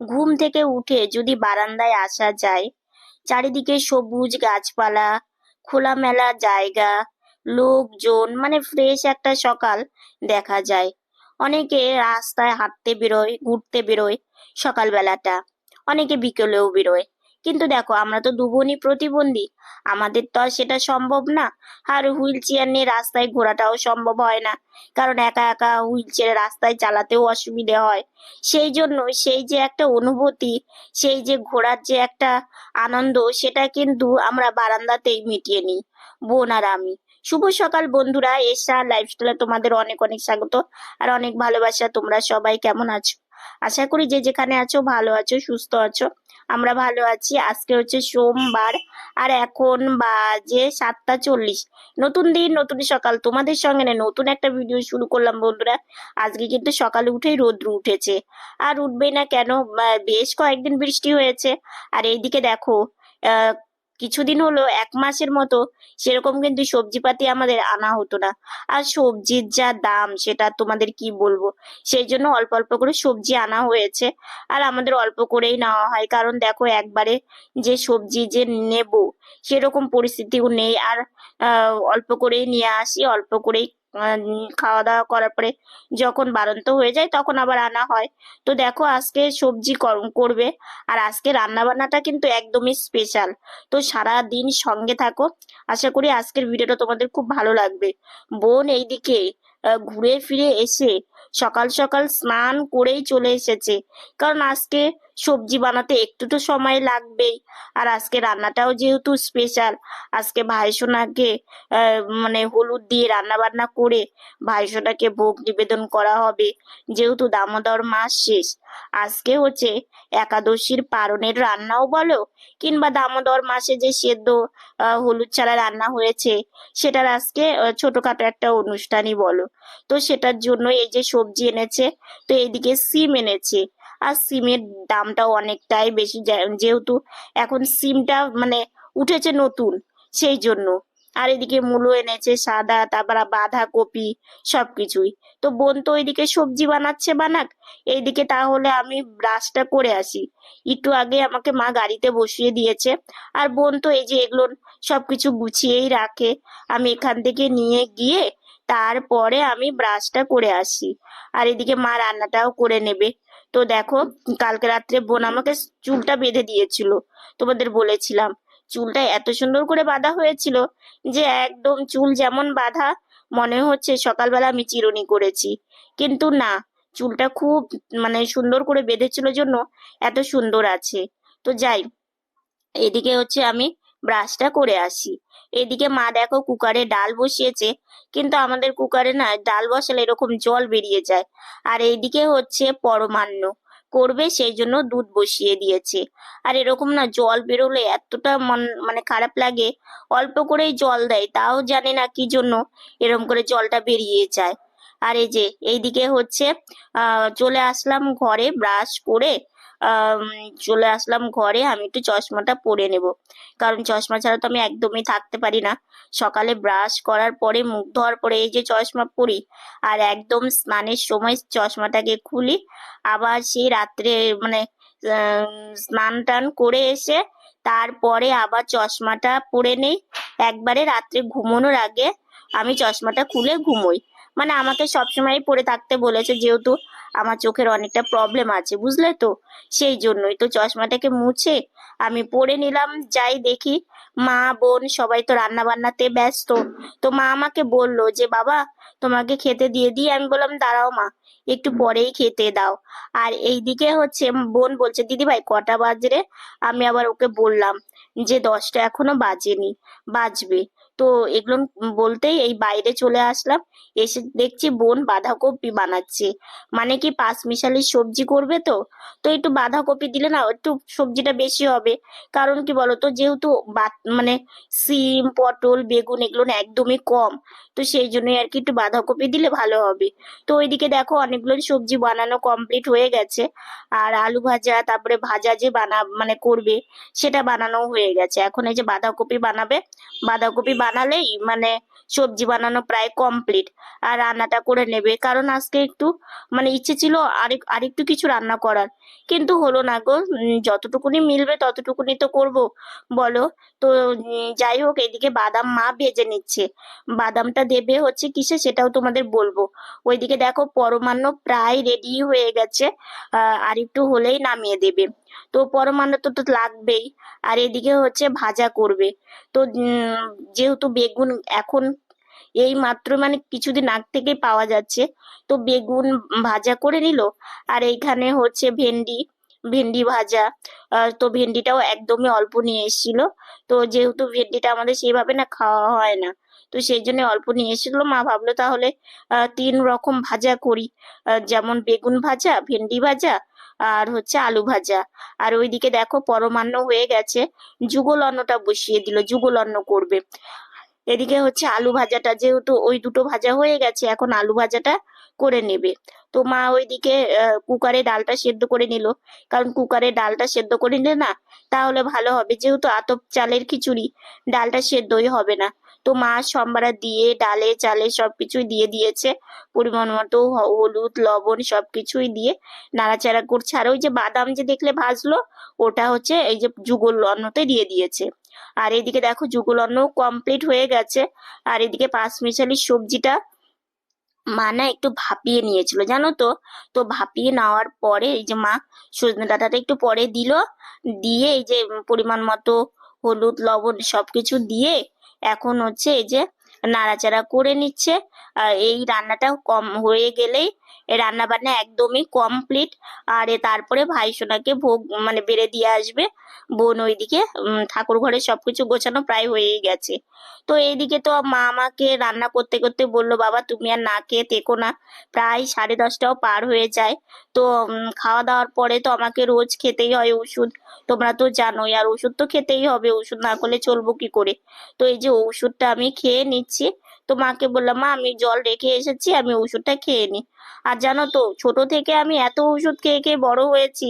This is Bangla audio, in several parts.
ঘুম থেকে উঠে যদি বারান্দায় আসা যায়, চারিদিকে সবুজ গাছপালা, খোলামেলা জায়গা, লোকজন মানে ফ্রেশ একটা সকাল দেখা যায়। অনেকে রাস্তায় হাঁটতে বেরোয়, ঘুরতে বেরোয় সকালবেলাটা, অনেকে বিকেলেও বেরোয়। কিন্তু দেখো, আমরা তো দুবনই প্রতিবন্ধী। আমাদের তো আর সেটা সম্ভব না। আর হুইল চেয়ার নিয়ে রাস্তায় ঘোরাটাও সম্ভব হয় না। কারণ একা একা হুইল চেয়ারে রাস্তায় চালাতেও অসুবিধে হয়। সেই জন্য সেই যে একটা অনুভূতি, সেই যে ঘোরার যে একটা আনন্দ, সেটা কিন্তু আমরা বারান্দাতেই মিটিয়ে নিই, বোন আর আমি। শুভ সকাল বন্ধুরা এসা লাইফস্টাইলে তোমাদের অনেক অনেক স্বাগত আর অনেক ভালোবাসা। তোমরা সবাই কেমন আছো? আশা করি যে যেখানে আছো ভালো আছো, সুস্থ আছো। আমরা ভালো আছি। আজকে হচ্ছে সোমবার, আর এখন বাজে সাতটা চল্লিশ। নতুন দিন, নতুন সকাল। তোমাদের সঙ্গে না, নতুন একটা ভিডিও শুরু করলাম বন্ধুরা। আজকে কিন্তু সকালে উঠেই রোদ্র উঠেছে। আর উঠবেই না কেন? বেশ কয়েকদিন বৃষ্টি হয়েছে। আর এইদিকে দেখো কিছুদিন হলো, এক মাসের মতো সেরকম কিন্তু সবজিপাতি আমাদের আনা হতো না। আর সবজির যা দাম, সেটা তোমাদের কি বলব? সেই জন্য অল্প অল্প করে সবজি আনা হয়েছে। আর আমাদের অল্প করেই নেওয়া হয়। কারণ দেখো, একবারে যে সবজি যে নেব, সেরকম পরিস্থিতিও নেই। আর অল্প করেই নিয়ে আসি, অল্প করেই খাওয়া দাওয়া করার পরে যখন বারন্ত হয়ে যায় তখন আবার আনা হয়। তো দেখো আজকে সবজি কর- করবে আর আজকে রান্না বান্নাটা কিন্তু একদমই স্পেশাল তো সারা দিন সঙ্গে থাকো। আশা করি আজকের ভিডিওটা তোমাদের খুব ভালো লাগবে। বোন এইদিকে ঘুরে ফিরে এসে সকাল সকাল স্নান করেই চলে এসেছে। কারণ আজকে সবজি বানাতে একটু তো সময় লাগবেই। আর আজকে রান্নাটাও যেহেতু স্পেশাল আজকে ভাইসোনাকে মানে হলুদ দিয়ে রান্না বান্না করে ভাইসোনাকে ভোগ নিবেদন করা হবে, যেহেতু দামোদর মাস শেষ। আজকে হচ্ছে একাদশীর পারণের রান্নাও বলো, কিংবা দামোদর মাসে যে সেদ্ধ হলুদ ছাড়া রান্না হয়েছে, সেটার আজকে ছোটখাটো একটা অনুষ্ঠানই বলো। তো সেটার জন্য এই যে সবজি এনেছে, তো এইদিকে সিম এনেছে। আর সিমের দামটাও অনেকটাই বেশি যেহেতু এখন সিমটা মানে উঠেছে নতুন, সেই জন্য। আর এদিকে মূলো এনেছে, সাদা, তারপর বাঁধাকপি, সবকিছুই। তো বোন তো ওইদিকে সবজি বানাচ্ছে বানাক, এইদিকে তাহলে আমি ব্রাশটা করে আসি। একটু আগে আমাকে মা গাড়িতে বসিয়ে দিয়েছে। আর বোন তো এই যে এগুলো সবকিছু গুছিয়েই রাখে। আমি এখান থেকে নিয়ে গিয়ে তারপরে আমি ব্রাশটা করে আসি। আর এদিকে মা রান্নাটাও করে নেবে। তো দেখো, কালকে রাত্রে বোন আমাকে চুলটা বেঁধে দিয়েছিল, তোমাদের বলেছিলাম। চুলটা এত সুন্দর করে বাঁধা হয়েছিল যে একদম চুল যেমন বাঁধা, মনে হচ্ছে সকালবেলা আমি চিরুনি করেছি। কিন্তু না, চুলটা খুব মানে সুন্দর করে বেঁধেছিল জন্য এত সুন্দর আছে। তো যাই, এদিকে হচ্ছে আমি ব্রাশটা করে আসি। এদিকে মা দেখো কুকারে ডাল বসিয়েছে, কিন্তু আমাদের কুকারে না ডাল বসালে এরকম জল বেরিয়ে যায়। আর এইদিকে হচ্ছে পরমান্ন, করবে সেই জন্য দুধ বসিয়ে দিয়েছে। আর এরকম না জল বেরোলে এতটা মন মানে খারাপ লাগে, অল্প করেই জল দেয়, তাও জানে না কি জন্য এরকম করে জলটা বেরিয়ে যায়। আর এই যে, এইদিকে হচ্ছে, আহ, চলে আসলাম ঘরে ব্রাশ করে চলে আসলাম ঘরে, আমি একটু চশমাটা পরে নেব। কারণ চশমা ছাড়া তো আমি একদমই থাকতে পারি না। সকালে ব্রাশ করার পরে, মুখ ধোয়ার পরে এই যে চশমা পরি, আর একদম স্নানের সময় চশমাটাকে খুলি। আবার সেই রাত্রে মানে স্নান টান করে এসে তারপরে আবার চশমাটা পরে নেই। একবারে রাত্রে ঘুমানোর আগে আমি চশমাটা খুলে ঘুমোই। মানে আমাকে সবসময় পরে থাকতে বলেছে, যেহেতু আমার চোখের অনেকটা প্রবলেম আছে, বুঝলে তো? সেই জন্যই তো চশমাটাকে মুছে আমি পরে নিলাম, যাই দেখি। মা, বোন সবাই তো রান্না বান্নাতে ব্যস্ত। তো মা আমাকে বলল যে, বাবা, তোমাকে খেতে দিয়ে দিই। আমি বললাম, দাঁড়াও মা, একটু পরেই খেতে দাও। আর এইদিকে হচ্ছে বোন বলছে, দিদি ভাই, কটা বাজরে? আমি আবার ওকে বললাম যে, দশটা এখনও বাজেনি, বাজবে। তো এগুলো বলতেই এই বাইরে চলে আসলাম। এসে দেখছি বোন বাঁধাকপি বানাচ্ছে। মানে কি পাঁচ মিশালি সবজি করবে তো? তো একটু বাঁধাকপি দিলে না একটু সবজিটা বেশি হবে। কারণ কি বলতো, যেহেতু মানে সিম, পটল, বেগুন এগুলো একদমই কম। তো সেই জন্যই আর কি একটু বাঁধাকপি দিলে ভালো হবে। তো ওইদিকে দেখো অনেকগুলো সবজি বানানো কমপ্লিট হয়ে গেছে। আর আলু ভাজা, তারপরে ভাজা যে বানা মানে করবে, সেটা বানানো হয়ে গেছে। এখন এই যে বাঁধাকপি বানাবে বাঁধাকপি বানালেই মানে সবজি বানানো প্রায় কমপ্লিট আর রান্নাটা করে নেবে। কারণ আজকে একটু মানে ইচ্ছে ছিল আরেক আরেকটু কিছু রান্না করার। কিন্তু হলো না গো যতটুকুনি মিলবে ততটুকুনি তো করব। বলো? তো যাই হোক এদিকে বাদাম মা ভেজে নিচ্ছে। বাদামটা দেবে হচ্ছে কিসে সেটাও তোমাদের বলব। ওইদিকে দেখো পরমান্ন প্রায় রেডি হয়ে গেছে। আহ, আর একটু হলেই নামিয়ে দেবে। তো পরমান্ন তো তো লাগবেই। আর এদিকে হচ্ছে ভাজা করবে। তো যেহেতু বেগুন এখন এই মাত্র মানে কিছুদিন আগ থেকে পাওয়া যাচ্ছে, তো বেগুন ভাজা করে নিল। আর এইখানে হচ্ছে ভেন্ডি ভেন্ডি ভাজা। তো ভেন্ডিটাও একদমই অল্প নিয়ে এসেছিল। তো যেহেতু ভেন্ডিটা আমাদের সেইভাবে না খাওয়া হয় না, তো সেই জন্য অল্প নিয়ে এসেছিল। মা ভাবলো তাহলে তিন রকম ভাজা করি। যেমন বেগুন ভাজা, ভেন্ডি ভাজা আর হচ্ছে আলু ভাজা। আর ওইদিকে দেখো পরমান্ন হয়ে গেছে। যুগল অন্নটা বসিয়ে দিল, যুগল অন্ন করবে। এদিকে হচ্ছে আলু ভাজাটা যেহেতু ওই দুটো ভাজা হয়ে গেছে, এখন আলু ভাজাটা করে নেবে। তো মা ওইদিকে কুকারে ডালটা সেদ্ধ করে নিল। কারণ কুকারে ডালটা সেদ্ধ করে নিলে না, তাহলে ভালো হবে। যেহেতু আতপ চালের খিচুড়ি, ডালটা সেদ্ধই হবে না। তো মা সম্বারা দিয়ে, ডালে চালে সবকিছুই দিয়ে দিয়েছে। পরিমাণ মতো হলুদ, লবণ সবকিছুই দিয়ে নাড়াচাড়া করছে। আর ওই যে বাদাম যে দেখলে ভাজলো, ওটা হচ্ছে এই যে যুগল অন্নতে দিয়ে দিয়েছে। আর এদিকে দেখো যুগল অন্ন কমপ্লিট হয়ে গেছে। আর এদিকে পাঁচ মিশালি সবজিটা মা না একটু ভাপিয়ে নিয়েছিল, জানো তো? তো ভাপিয়ে নেওয়ার পরে এই যে মা সজনে ডাটাটা একটু পরে দিল। দিয়ে এই যে পরিমাণ মতো হলুদ, লবণ সবকিছু দিয়ে এখন হচ্ছে এই যে নাড়াচাড়া করে নিচ্ছে। আর এই রান্নাটা কম হয়ে গেলেই রান্না বান্না একদমই কমপ্লিট আর তারপরে ভাই সোনাকে ভোগ মানে বেড়ে দিয়ে আসবে। বোন ওইদিকে ঠাকুর ঘরে সবকিছু গোছানো প্রায় হয়েই গেছে। তো এইদিকে তো মা আমাকে রান্না করতে করতে বলল, বাবা, তুমি আর না খেয়ে থেকো না। প্রায় সাড়ে দশটাও পার হয়ে যায়। তো খাওয়া দাওয়ার পরে তো আমাকে রোজ খেতেই হয় ওষুধ। তোমরা তো জানোই, আর ওষুধ তো খেতেই হবে। ওষুধ না করলে চলবো কি করে? তো এই যে ওষুধটা আমি খেয়ে নিচ্ছি। তো মাকে বললাম, মা, আমি জল রেখে এসেছি, আমি ওষুধটা খেয়ে নি। আর জানো তো, ছোট থেকে আমি এত ওষুধ খেয়ে খেয়ে বড় হয়েছি,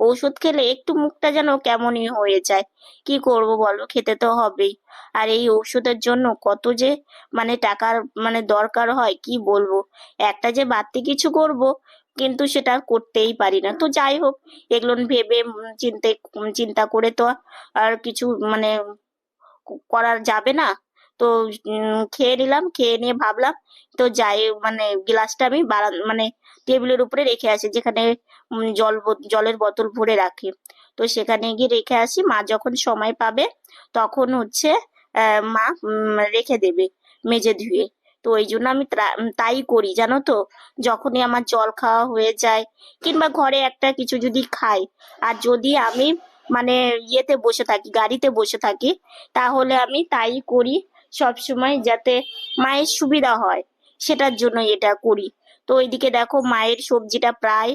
ওষুধ খেলে একটু মুখটা যেন কেমনই হয়ে যায়। কি করব বলো, খেতে তো হবেই। আর এই ওষুধের জন্য কত যে মানে টাকার মানে দরকার হয়, কি বলব? একটা যে বাড়তি কিছু করব, কিন্তু সেটা করতেই পারি না। তো যাই হোক, এগুলো ভেবে চিন্তে চিন্তা করে তো আর কিছু মানে ক- করার যাবে না। তো খেয়ে নিলাম, খেয়ে নিয়ে ভাবলাম, তো যাই মানে গ্লাসটা আমি মানে টেবিলের উপরে রেখে আসি, যেখানে জল জলের বোতল ভরে রাখি। তো সেখানে গিয়ে রেখে আসি, মা যখন সময় পাবে, তখন হচ্ছে মা রেখে দেবে মেজে ধুয়ে। তো ওই জন্য আমি তাই করি, জানো তো? যখনই আমার জল খাওয়া হয়ে যায়, কিংবা ঘরে একটা কিছু যদি খাই, আর যদি আমি মানে ইয়েতে বসে থাকি, গাড়িতে বসে থাকি, তাহলে আমি তাই করি সব সময় যাতে মায়ের সুবিধা হয়, সেটার জন্য এটা করি। তো ওইদিকে দেখো মায়ের সবজিটা প্রায়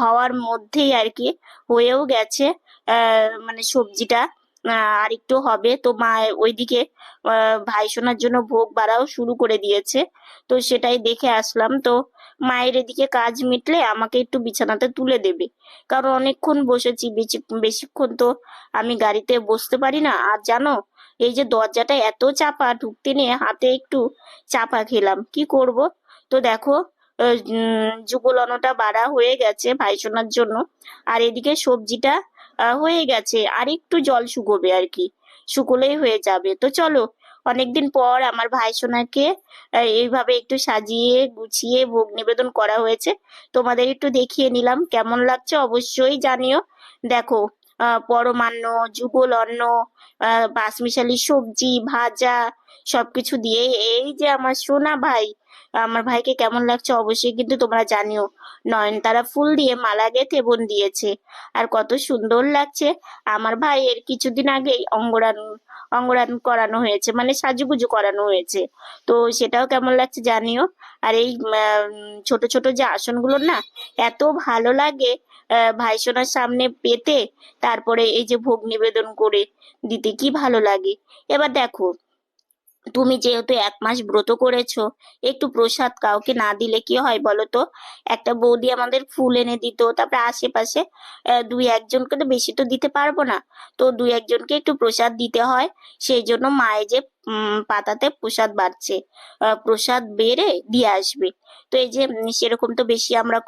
হওয়ার মধ্যেই আর কি হয়েও গেছে মানে সবজিটা আর একটু হবে। তো মা ওইদিকে ভাই সোনার জন্য ভোগ বাড়াও শুরু করে দিয়েছে। তো সেটাই দেখে আসলাম। তো মায়ের এদিকে কাজ মিটলে আমাকে একটু বিছানাতে তুলে দেবে। কারণ অনেকক্ষণ বসেছি, বেশি বেশিক্ষণ তো আমি গাড়িতে বসতে পারি না। আর জানো এই যে দরজাটা এত চাপা ঢুকতে নিয়ে হাতে একটু চাপা খেলাম। কি করব? তো দেখো যুগলনোটা বাড়া হয়ে গেছে ভাইসোনার জন্য। আর এদিকে সবজিটা হয়ে গেছে। আর একটু জল শুকোবে আর কি। শুকোলেই হয়ে যাবে। তো চলো অনেকদিন পর আমার ভাইসোনাকে আহ, এইভাবে একটু সাজিয়ে গুছিয়ে ভোগ নিবেদন করা হয়েছে। তোমাদের একটু দেখিয়ে নিলাম। কেমন লাগছে অবশ্যই জানিও। দেখো পরমান্ন, যুগল অন্ন পাঁচমিশালি সবজি, ভাজা, সবকিছু দিয়ে। এই যে আমার সোনা ভাই, আমার ভাইকে কেমন লাগছে অবশ্যই কিন্তু তোমরা জানিও। নয়নতারা ফুল দিয়ে মালা গেঁথে বোন দিয়েছে। আর কত সুন্দর লাগছে আমার ভাইয়ের কিছুদিন আগেই অঙ্গরান অঙ্গরান করানো হয়েছে মানে সাজুগুজু করানো হয়েছে। তো সেটাও কেমন লাগছে জানিও। আর এই ছোট ছোট যে আসনগুলো না, এত ভালো লাগে ভাইসোনার সামনে পেতে তারপরে এই যে ভোগ নিবেদন করে দিতে কি ভালো লাগে। এবার দেখো, তুমি যেহেতু এক মাস ব্রত করেছ, একটু প্রসাদ কাউকে না দিলে কি হয় বলো তো? একটা বৌদি আমাদের ফুল এনে দিত, তারপরে আশেপাশে দুই একজনকে তো বেশি তো দিতে পারব না। তো দুই একজনকে একটু প্রসাদ দিতে হয়, সেই জন্য মায়ে যে পাতাতে প্রসাদ বাড়ছে। প্রসাদ বেড়ে দিয়ে আসবে। তো এই যে সেরকম তো বেশি আমরা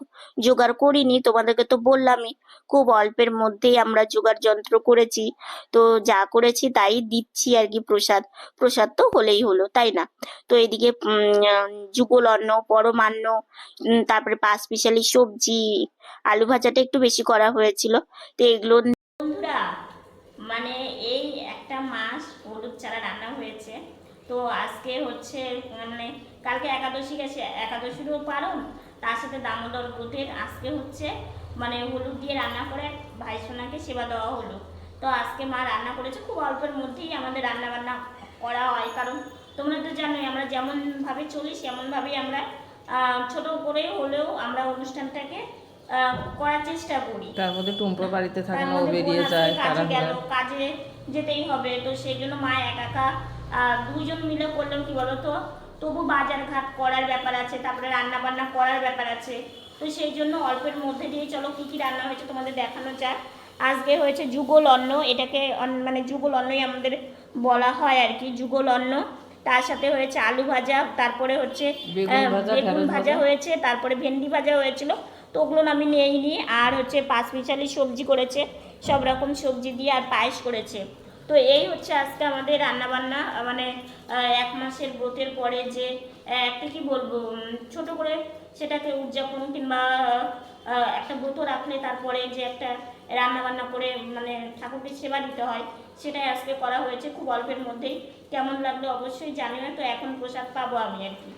জোগাড় করিনি। তোমাদেরকে তো বললামই, খুব অল্পের মধ্যেই আমরা জোগাড় যন্ত্র করেছি। তো যা করেছি তাই দিচ্ছি আর কি প্রসাদ। প্রসাদ তো হলেই হলো, তাই না? তো এদিকে যুগল অন্ন, পরমান্ন তারপরে পাঁচ মিশালি সবজি আলু ভাজাটা একটু বেশি করা হয়েছিল। তো এগুলো মানে এই একটা মাস হলুদ ছাড়া রান্না হয়েছে তো আজকে হচ্ছে মানে কালকে একাদশী গেছে একাদশীরও পালন তার সাথে দামোদর বুধের আজকে হচ্ছে মানে হলুদ দিয়ে রান্না করে ভাই সোনাকে সেবা দেওয়া হলো। তো আজকে মা রান্না করেছে খুব অল্পের মধ্যেই আমাদের রান্না বান্না করা হয় কারণ তোমরা তো জানোই আমরা যেমন ভাবে চলি সেমন ভাবেই আমরা আহ, ছোট করে হলেও আমরা অনুষ্ঠানটাকে আহ, করার চেষ্টা করি। তার মধ্যে টুম্পা বাড়িতে থাকে না ও বেরিয়ে যায় কাজে গেল কাজে যেতেই হবে তো সেই জন্য মা একা একা আহ, দুইজন মিলে করলেও কি বলতো? তবু বাজার ঘাট করার ব্যাপার আছে তারপরে রান্না বান্না করার ব্যাপার আছে। তো সেই জন্য অল্পের মধ্যে দিয়ে চলো কি কি রান্না হয়েছে তোমাদের দেখানো যাক। আজকে হয়েছে যুগল অন্ন এটাকে মানে যুগল অন্নই আমাদের বলা হয় আর কি যুগল অন্ন। তার সাথে হয়েছে আলু ভাজা তারপরে হচ্ছে বেগুন ভাজা। হয়েছে তারপরে ভেন্ডি ভাজা হয়েছিল। তো ওগুলো আমি নিইনি আর হচ্ছে পাঁচ মিশালি সবজি করেছে সব রকম সবজি দিয়ে আর পায়েস করেছে। তো এই হচ্ছে আজকে আমাদের রান্নাবান্না মানে এক মাসের ব্রতের পরে যে একটা কি বলব ছোট করে সেটাকে উদযাপন কিংবা একটা ব্রত রাখলে তারপরে যে একটা রান্না বান্না করে মানে ঠাকুরকে সেবা দিতে হয় সেটাই আজকে করা হয়েছে খুব অল্পের মধ্যেই। কেমন লাগল অবশ্যই জানি না তো এখন প্রসাদ পাবো আমি আর কি।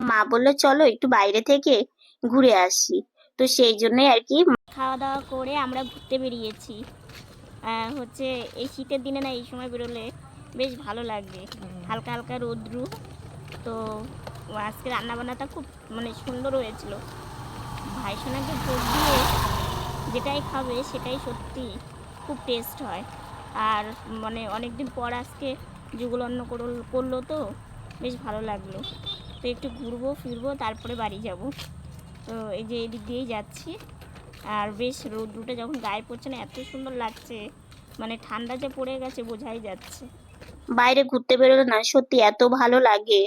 মা বলল চলো একটু বাইরে থেকে ঘুরে আসি। তো সেই জন্যই আর কি খাওয়া দাওয়া করে আমরা ঘুরতে বেরিয়েছি। হচ্ছে এই শীতের দিনে না এই সময় বেরোলে বেশ ভালো লাগবে। হালকা হালকা রোদ্রু। তো আজকে রান্নাবান্নাটা খুব মানে সুন্দর হয়েছিল। ভাই সোনাকে ভোগ দিয়ে যেটাই খাবে সেটাই সত্যি খুব টেস্ট হয়। আর মানে অনেকদিন পর আজকে যুগল অন্ন করল- করল তো বেশ ভালো লাগল। তো একটু ঘুরবো ফিরবো তারপরে বাড়ি যাব। তো এই যে এদিক দিয়েই যাচ্ছি। আর বেশ রোদ্রুটা যখন গায়ে পড়ছে না, এত সুন্দর লাগছে। মানে ঠান্ডা যে পড়ে গেছে বোঝাই যাচ্ছে। বাইরে ঘুরতে বেরোলে না, সত্যি এত ভালো লাগে।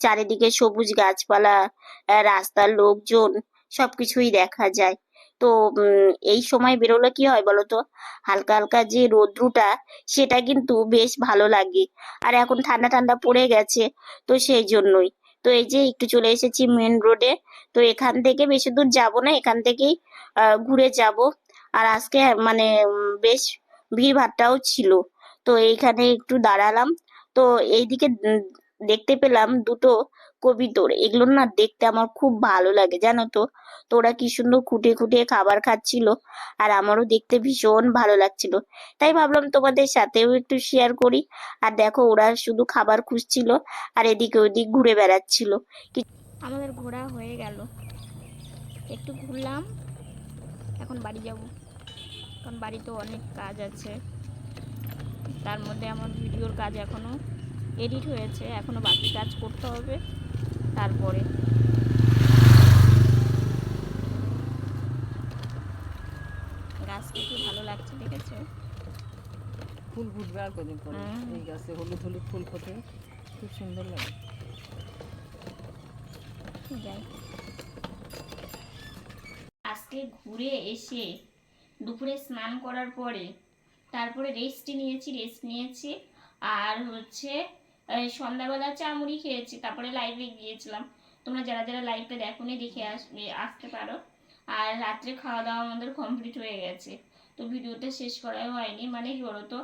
চারিদিকে সবুজ গাছপালা রাস্তার লোকজন, সবকিছুই দেখা যায়। তো এই সময় বেরোলে কি হয় বলতো হালকা হালকা যে রোদ্রুটা, সেটা কিন্তু বেশ ভালো লাগে। আর এখন ঠান্ডা ঠান্ডা পড়ে গেছে, তো সেই জন্যই। তো এই যে একটু চলে এসেছি মেন রোডে তো এখান থেকে বেশি দূর যাব না, এখান থেকেই ঘুরে যাব। আর আজকে মানে বেশ ভিড় ভাট্টাও ছিল। তো এইখানে একটু দাঁড়ালাম। তো এইদিকে দেখতে পেলাম দুটো কবি কবিতর এগুলো না দেখতে আমার খুব ভালো লাগে, জানো তো। তো ওরা কি সুন্দর খুঁটে খুঁটে খাবার খাচ্ছিল। আর আমারও দেখতে ভীষণ ভালো লাগছিল। তাই ভাবলাম তোমাদের সাথেও একটু শেয়ার করি। আর দেখো, ওরা শুধু খাবার খুঁজছিল আর এদিকে ওদিক ঘুরে বেড়াচ্ছিল। আমাদের ঘোরা হয়ে গেল। একটু ঘুরলাম। এখন বাড়ি যাব। কারণ বাড়িতে অনেক কাজ আছে। তার মধ্যে আমার ভিডিওর কাজ এখনও এডিট হয়েছে। এখনও বাকি কাজ করতে হবে। তারপরে। গাছটা কি ভালো লাগছে দেখেছ? ফুল ফুটবে আর কদিন পরে। হুম। এই গাছে হলুদ হলুদ ফুল ফোটে। খুব সুন্দর লাগে। যাই। আজকে ঘুরে এসে দুপুরে স্নান করার পরে তারপরে রেস্ট নিয়েছি রেস্ট নিয়েছি। আর হচ্ছে সন্ধ্যাবেলা চা মুড়ি খেয়েছি, তারপরে লাইভে গিয়েছিলাম। তোমরা যারা যারা লাইভটা দেখোনি, দেখে আসবে, আসতে পারো। আর রাত্রে খাওয়া দাওয়া আমাদের কমপ্লিট হয়ে গেছে। তো ভিডিওটা শেষ করা হয়নি মানে কি বলতো?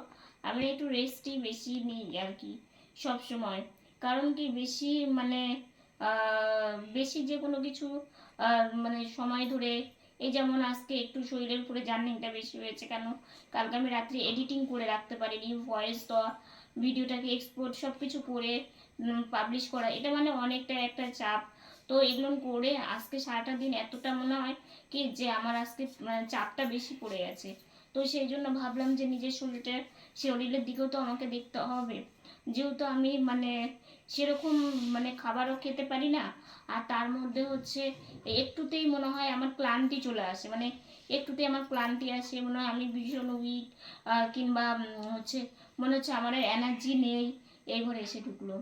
আমি একটু রেস্টই বেশি নিই আর কি সব সময় কারণ কি, বেশি মানে বেশি যে কোনো কিছু মানে সময় ধরে এই যেমন আজকে একটু শরীরের উপরে জার্নিংটা বেশি হয়েছে কেন কালকে আমি রাত্রে এডিটিং করে রাখতে পারিনি ভয়েস দেওয়া, ভিডিওটাকে এক্সপোর্ট সব কিছু করে পাবলিশ করা, এটা মানে অনেকটা একটা চাপ। তো এগুলো করে আজকে সারাটা দিন এতটা মনে হয় কি যে আমার আজকে মানে চাপটা বেশি পড়ে গেছে। তো সেই জন্য ভাবলাম যে নিজের শরীরটা, শরীরের দিকেও তো আমাকে দেখতে হবে। যেহেতু আমি মানে সেরকম মানে খাবারও খেতে পারি না। আর তার মধ্যে হচ্ছে একটুতেই মনে হয় আমার ক্লান্তি চলে আসে। মানে একটুতেই আমার ক্লান্তি আসে মনে হয় আমি ভীষণ উইক কিংবা হচ্ছে মনে হচ্ছে আমার এনার্জি নেই এই ঘরে এসে ঢুকলো।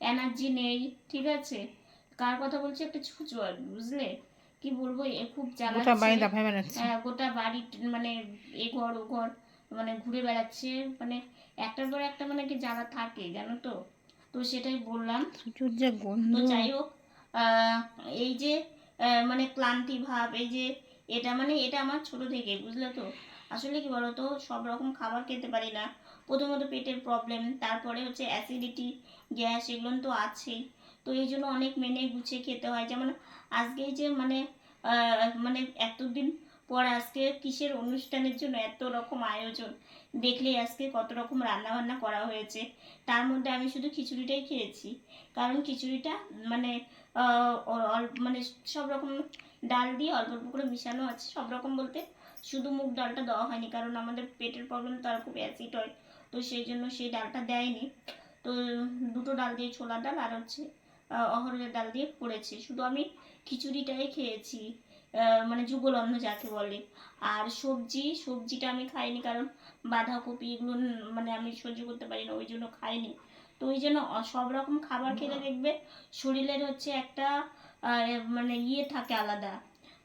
এনার্জি নেই ঠিক আছে? কার কথা বলছি? একটা ছুঁচো আর বুঝলে? কি বলব? এ খুব জ্বালাচ্ছে। হ্যাঁ, গোটা বাড়ি মানে এ ঘর ও ঘর মানে ঘুরে বেড়াচ্ছে। মানে একটার পর একটা মানে কি জ্বালা থাকে জানো তো? তো সেটাই বললাম। তো যাই হোক এই যে মানে ক্লান্তি ভাব এই যে এটা মানে এটা আমার ছোট থেকে বুঝলে তো? আসলে কি বলতো সব রকম খাবার খেতে পারি না। প্রথমত পেটের প্রবলেম তারপরে হচ্ছে অ্যাসিডিটি গ্যাস এগুলো তো আছেই। তো এই জন্য অনেক মেনে গুছিয়ে খেতে হয়। যেমন আজকে যে মানে মানে এতদিন পর আজকে কিসের অনুষ্ঠানের জন্য এত রকম আয়োজন? দেখলেই আজকে কত রকম রান্না বান্না করা হয়েছে। তার মধ্যে আমি শুধু খিচুড়িটাই খেয়েছি। কারণ খিচুড়িটা মানে মানে সব রকম ডাল দিয়ে অল্প অল্প করে মিশানো আছে। সব রকম বলতে শুধু মুগ ডালটা দেওয়া হয়নি কারণ আমাদের পেটের প্রবলেম তো আর খুব অ্যাসিড হয়। তো সেই জন্য সেই ডালটা দেয়নি। তো দুটো ডাল দিয়ে ছোলা ডাল আর হচ্ছে আহ, অহরহের ডাল দিয়ে পড়েছে শুধু আমি খিচুড়িটাই খেয়েছি। মানে যুগল অন্ন যাকে বলে। আর সবজি সবজিটা আমি খাইনি কারণ বাঁধাকপি এগুলো মানে আমি সহ্য করতে পারি না ওই জন্য খাইনি। তো ওই জন্য সব রকম খাবার খেলে দেখবে শরীরের হচ্ছে একটা মানে ইয়ে থাকে আলাদা।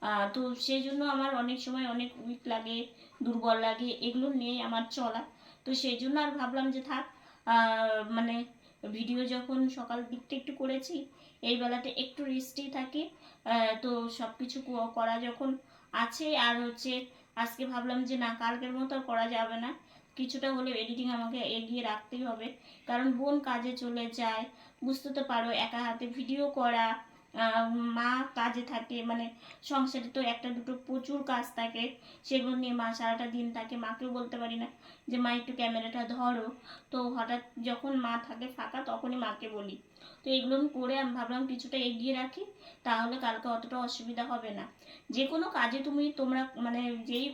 আহ, তো সেই জন্য আমার অনেক সময় অনেক উইক লাগে দুর্বল লাগে এগুলো নিয়ে আমার চলা। তো সেই জন্য আর ভাবলাম যে থাক আহ, মানে ভিডিও যখন সকাল দিকটা একটু করেছি এই বেলাতে একটু রেস্টেই থাকি। তো সব কিছু করা যখন আছে, আর হচ্ছে আজকে ভাবলাম যে না, কালকের মতো আর করা যাবে না। কিছুটা হলেও এডিটিং আমাকে এগিয়ে রাখতেই হবে। কারণ বোন কাজে চলে যায়, বুঝতে তো পারো, একা হাতে ভিডিও করা মা কাজে থাকে মানে সংসারে তো একটা দুটো প্রচুর কাজ থাকে, সেগুলো নিয়ে মা সারাটা দিন থাকে। মাকেও বলতে পারি না যে, মা, একটু ক্যামেরাটা ধরো। তো হঠাৎ যখন মা থাকে ফাঁকা, তখনই মাকে বলি। তো এগুলো করে আমি ভাবলাম কিছুটা এগিয়ে রাখি, তাহলে কালকে অতটা অসুবিধা হবে না। যে কোনো কাজে তুমি তোমরা মানে যেই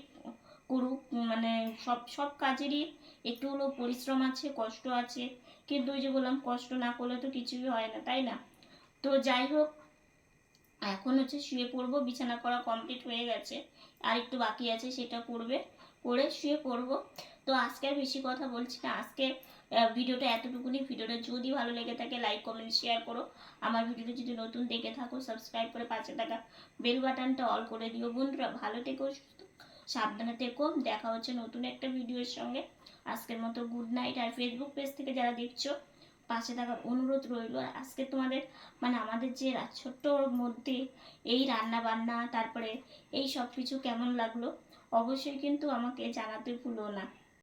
করুক মানে সব সব কাজেরই একটু হলেও পরিশ্রম আছে, কষ্ট আছে। কিন্তু ওই যে বললাম, কষ্ট না করলে তো কিছুই হয় না, তাই না? তো যাই হোক এখন হচ্ছে শুয়ে পড়ব, বিছানা করা কমপ্লিট হয়ে গেছে। আর একটু বাকি আছে, সেটা করবে করে শুয়ে পড়ব। তো আজকে আর বেশি কথা বলছি না। আজকে ভিডিওটা এতটুকুনি। ভিডিওটা যদি ভালো লেগে থাকে লাইক কমেন্ট শেয়ার করো। আমার ভিডিওটা যদি নতুন দেখে থাকো সাবস্ক্রাইব করে পাশে থাকা বেল বাটনটা অল করে দিও। বন্ধুরা, ভালো থেকো সাবধানে থেকো। দেখা হচ্ছে নতুন একটা ভিডিওর সঙ্গে। আজকের মতো গুড নাইট আর ফেসবুক পেজ থেকে যারা দেখছ পাশে থাকার অনুরোধ রইল। আর আজকে তোমাদের মানে আমাদের যে ছোট্ট ছোট্টর মধ্যে এই রান্না বান্না তারপরে এই সব কিছু কেমন লাগল, অবশ্যই কিন্তু আমাকে জানাতে ভুলো না।